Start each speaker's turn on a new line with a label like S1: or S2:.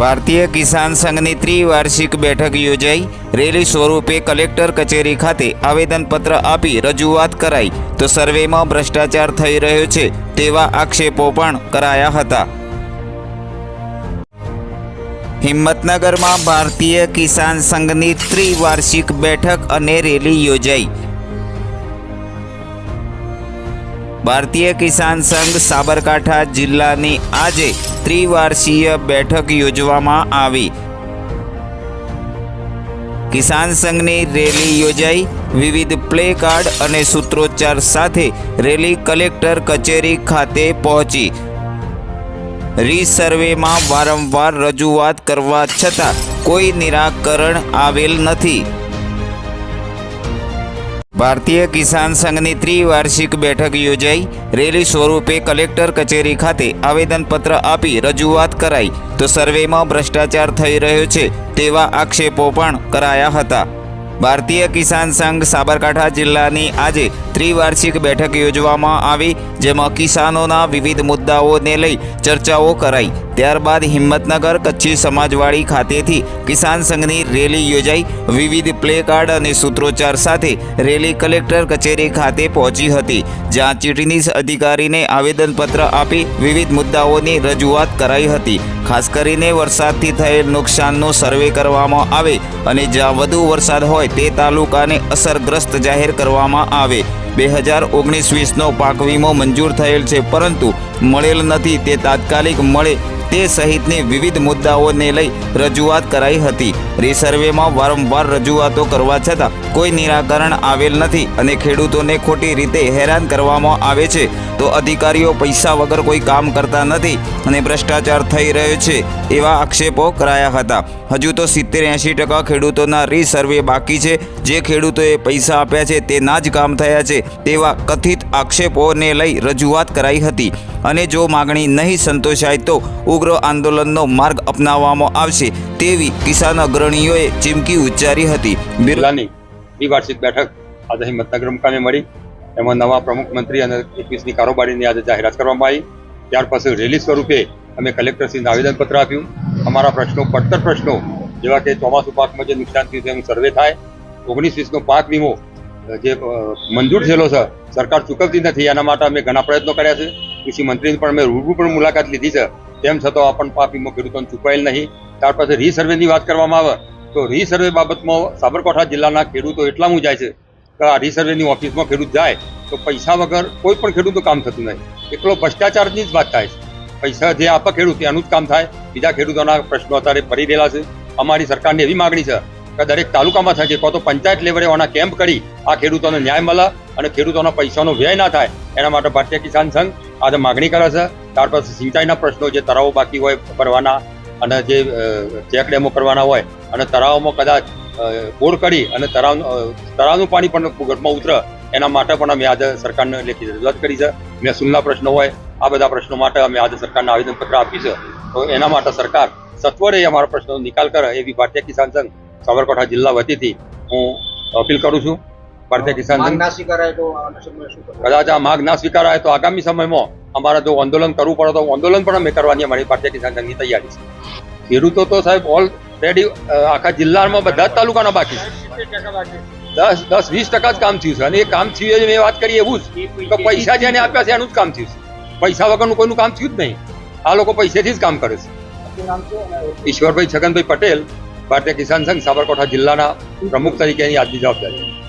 S1: ભારતીય કિસાન સંઘની ત્રિવાર્ષિક બેઠક યોજાઈ. રેલી સ્વરૂપે કલેક્ટર કચેરી ખાતે આવેદનપત્ર આપી રજૂઆત કરાઈ. તો સર્વેમાં ભ્રષ્ટાચાર થઈ રહ્યો છે તેવા આક્ષેપો પણ કરાયા હતા. હિંમતનગરમાં ભારતીય કિસાન સંઘની ત્રિવાર્ષિક બેઠક અને રેલી યોજાઈ. ભારતીય કિસાન સંઘ સાબરકાંઠા જિલ્લાની આજે ત્રિવાર્ષીય બેઠક યોજવામાં આવી. કિસાન સંઘની રેલી યોજાઈ. વિવિધ પ્લે કાર્ડ અને સૂત્રોચ્ચાર સાથે રેલી કલેક્ટર કચેરી ખાતે પહોંચી. રીસર્વેમાં વારંવાર રજૂઆત કરવા છતાં કોઈ નિરાકરણ આવેલ નથી. ભારતીય કિસાન સંઘની ત્રિવાર્ષિક બેઠક યોજાઈ. રેલી સ્વરૂપે કલેક્ટર કચેરી ખાતે આવેદનપત્ર આપી રજૂઆત કરાઈ. તો સર્વેમાં ભ્રષ્ટાચાર થઈ રહ્યો છે તેવા આક્ષેપો પણ કરાયા હતા. ભારતીય કિસાન સંઘ સાબરકાંઠા જિલ્લાની આજે ત્રિવાર્ષિક બેઠક યોજવામાં આવી, જેમાં કિસાનોના વિવિધ મુદ્દાઓને લઈ ચર્ચાઓ કરાઈ. ત્યારબાદ હિંમતનગર કચ્છી સમાજવાડી ખાતેથી કિસાન સંઘની રેલી યોજાઈ. વિવિધ પ્લે કાર્ડ અને સૂત્રોચ્ચાર સાથે રેલી કલેક્ટર કચેરી ખાતે પહોંચી હતી, જ્યાં ચૂંટણી અધિકારીને આવેદનપત્ર આપી વિવિધ મુદ્દાઓની રજૂઆત કરાઈ હતી. ખાસ કરીને વરસાદથી થયેલ નુકસાનનો સર્વે કરવામાં આવે અને જ્યાં વધુ વરસાદ હોય તે તાલુકાને અસરગ્રસ્ત જાહેર કરવામાં આવે. બે હજાર ઓગણીસ વીસનો પાક વીમો મંજૂર થયેલ છે, પરંતુ મળેલ નથી. તે તાત્કાલિક મળે તે સહિતની વિવિધ મુદ્દાઓને લઈ રજૂઆત કરાઈ હતી. રિસર્વેમાં વારંવાર રજૂઆતો કરવા છતાં કોઈ નિરાકરણ આવેલ નથી અને ખેડૂતોને ખોટી રીતે હેરાન કરવામાં આવે છે. તો અધિકારીઓ પૈસા વગર કોઈ કામ કરતા નથી અને ભ્રષ્ટાચાર થઈ રહ્યો છે એવા આક્ષેપો કરાયા હતા. હજુ તો સિત્તેર એંશી ટકા ખેડૂતોના રીસર્વે બાકી છે. જે ખેડૂતોએ પૈસા આપ્યા છે તેના જ કામ થયા છે તેવા કથિત આક્ષેપોને લઈ રજૂઆત કરાઈ હતી. અને જો માગણી નહીં સંતોષાય તો ઉગ્ર આંદોલનનો માર્ગ અપનાવવામાં આવશે તેવી કિસાન અગ્રણીઓએ ચીમકી ઉચ્ચારી હતી.
S2: બિરલાની દ્વિવાર્ષિક બેઠક આજે હિંમતનગર મુકામે મળી. એમાં નવા પ્રમુખ મંત્રી અને એકવીસની કારોબારીની આજે જાહેરાત કરવામાં આવી. ત્યાર પછી રેલી સ્વરૂપે અમે કલેક્ટરશ્રીને આવેદનપત્ર આપ્યું. અમારા પ્રશ્નો, પડતર પ્રશ્નો, જેવા કે ચોમાસુ પાકમાં જે નુકસાન થયું છે સર્વે થાય. ઓગણીસ વીસનો પાક વીમો જે મંજૂર થયેલો છે, સરકાર ચૂકવતી નથી. એના માટે અમે ઘણા પ્રયત્નો કર્યા છે. કૃષિ મંત્રીની પણ મેં રૂબરૂ પણ મુલાકાત લીધી છે. તેમ છતાં આ પણ પાક વીમો ખેડૂતોને ચૂકવાયેલ નહીં. ત્યાર પછી રીસર્વેની વાત કરવામાં આવે, તો રીસર્વે બાબતમાં સાબરકાંઠા જિલ્લાના ખેડૂતો એટલા જાય છે કે આ રીસર્વેની ઓફિસમાં ખેડૂત જાય, તો પૈસા વગર કોઈ પણ ખેડૂતનું કામ થતું નહીં. એકલો ભ્રષ્ટાચારની જ વાત થાય છે. પૈસા જે આપે ખેડૂત, એનું જ કામ થાય. બીજા ખેડૂતોના પ્રશ્નો અત્યારે ફરી રહેલા છે. અમારી સરકારની એવી માગણી છે દરેક તાલુકામાં છે કાં તો પંચાયત લેવલે આના કેમ્પ કરી આ ખેડૂતોને ન્યાય મળે અને ખેડૂતોના પૈસાનો વ્યય ના થાય. એના માટે ભારતીય કિસાન સંઘ આજે માગણી કરે છે. ત્યાર પછી સિંચાઈના પ્રશ્નો જે તળાવો બાકી હોય ભરવાના અને જે ચેક ડેમો કરવાના હોય અને તળાવોમાં કદાચ બોર કરી અને તળાવ તળાવનું પાણી પણ ભૂગર્ભમાં ઉતરે, એના માટે પણ અમે આજે સરકારને લેખિત રજૂઆત કરી છે. મહેસૂલના પ્રશ્નો હોય, આ બધા પ્રશ્નો માટે અમે આજે સરકારને આવેદનપત્ર આપ્યું છે. તો એના માટે સરકાર સત્વરે અમારા પ્રશ્નોનો નિકાલ કરે એવી ભારતીય કિસાન સંઘ સાબરકાંઠા જિલ્લા વતીથી હું અપીલ કરું છું ભારતીય કિસાન? કદાચ આ માગ ના સ્વીકારાય તો આગામી સમયમાં અમારે જો આંદોલન કરવું પડે તો આંદોલન પણ અમે કરવાની અમારી ભારતીય કિસાન સંઘની તૈયારી છે. ખેડૂતો તો સાહેબ ઓલરેડી આખા જિલ્લામાં બધા જ તાલુકાના બાકી છે. દસ દસ વીસ ટકા જ કામ થયું છે. અને એ કામ થયું મેં વાત કરી એવું જ તો પૈસા જેને આપ્યા છે એનું જ કામ થયું છે. પૈસા વગરનું કોઈનું કામ થયું જ નહીં. આ લોકો પૈસેથી જ કામ કરે છે. ઈશ્વરભાઈ છગનભાઈ પટેલ ભારતીય કિસાન સંઘ સાબરકાંઠા જિલ્લાના પ્રમુખ તરીકેની આજની જવાબદારી.